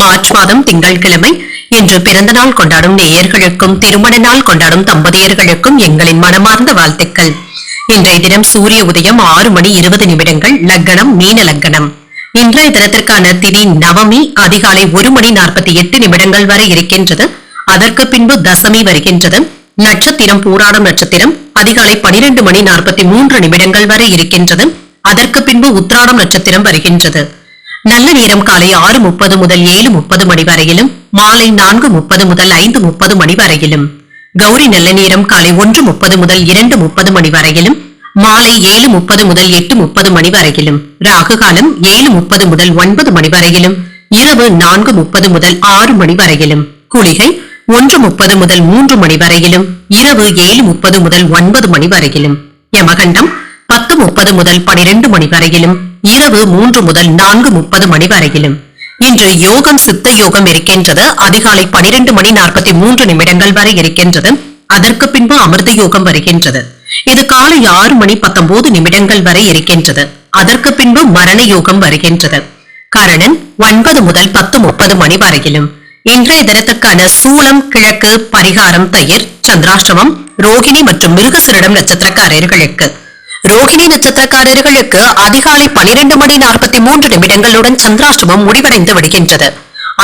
March மாதம் திங்கட்கிழமை இன்று பிறந்த நாள் கொண்டாடும் நேயர்களுக்கும் திருமண நாள் கொண்டாடும் தம்பதியர்களுக்கும் எங்களின் மனமார்ந்த வாழ்த்துக்கள். இன்றைய தினம் சூரிய உதயம் ஆறு மணி இருபது நிமிடங்கள் லக்கணம் மீன லக்கணம். இன்றைய தினத்திற்கான திதி நவமி அதிகாலை ஒரு மணி நாற்பத்தி எட்டு நிமிடங்கள் வரை இருக்கின்றது. அதற்கு பின்பு தசமி வருகின்றது. நட்சத்திரம் பூராடம் நட்சத்திரம் அதிகாலை பனிரெண்டு மணி நாற்பத்தி மூன்று நிமிடங்கள் வரை இருக்கின்றது. அதற்கு பின்பு உத்ராடம் நட்சத்திரம் வருகின்றது. நல்ல நேரம் காலை ஆறு முப்பது முதல் ஏழு முப்பது மணி வரையிலும் மாலை நான்கு முப்பது முதல் ஐந்து முப்பது மணி வரையிலும். கௌரி நல்ல நேரம் காலை ஒன்று முப்பது முதல் இரண்டு முப்பது மணி வரையிலும் மாலை ஏழு முப்பது முதல் எட்டு முப்பது மணி வரையிலும். ராகு காலம் ஏழு முப்பது முதல் ஒன்பது மணி வரையிலும் இரவு நான்கு முப்பது முதல் ஆறு மணி வரையிலும். குளிகை ஒன்று முப்பது முதல் மூன்று மணி வரையிலும் இரவு ஏழு முப்பது முதல் ஒன்பது மணி வரையிலும். யமகண்டம் பத்து முப்பது முதல் பனிரெண்டு மணி வரையிலும் இரவு மூன்று முதல் நான்கு முப்பது மணி வரையிலும். இன்று யோகம் சித்த யோகம் இருக்கின்றது. அதிகாலை பனிரெண்டு மணி நாற்பத்தி மூன்று நிமிடங்கள் வரை இருக்கின்றது. அதற்கு பின்பு அமிர்த யோகம் வருகின்றது. இது காலை ஆறு மணி பத்தொன்பது நிமிடங்கள் வரை இருக்கின்றது. அதற்கு பின்பு மரண யோகம் வருகின்றது. கரணன் ஒன்பது முதல் பத்து முப்பது மணி வரையிலும். இன்றைய தினத்துக்கான சூளம் கிழக்கு பரிகாரம் தயிர் சந்திராஷ்டமம் ரோகிணி மற்றும் மிருகசிரிடம் நட்சத்திரக்காரர்களுக்கு. ரோகிணி நட்சத்திரக்காரர்களுக்கு அதிகாலை பனிரெண்டு மணி நாற்பத்தி மூன்று நிமிடங்களுடன் சந்திராஷ்டமம் முடிவடைந்து விடுகின்றது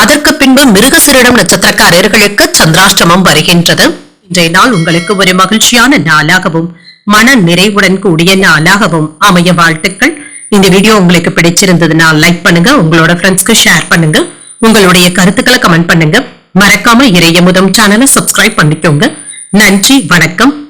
அதற்கு பின்பு மிருகசரிடம் நட்சத்திரக்காரர்களுக்கு சந்திராஷ்டமம் வருகின்றது. இன்றைய நாள் உங்களுக்கு ஒரு மகிழ்ச்சியான நாளாகவும் மன நிறைவுடன் கூடிய நாளாகவும் அமைய வாழ்த்துக்கள். இந்த வீடியோ உங்களுக்கு பிடிச்சிருந்ததுனால் லைக் பண்ணுங்க உங்களோட ஃப்ரெண்ட்ஸ்க்கு ஷேர் பண்ணுங்க உங்களுடைய கருத்துக்களை கமெண்ட் பண்ணுங்க. மறக்காம இறையமுதம் சேனலை சப்ஸ்கிரைப் பண்ணிக்கோங்க. நன்றி வணக்கம்.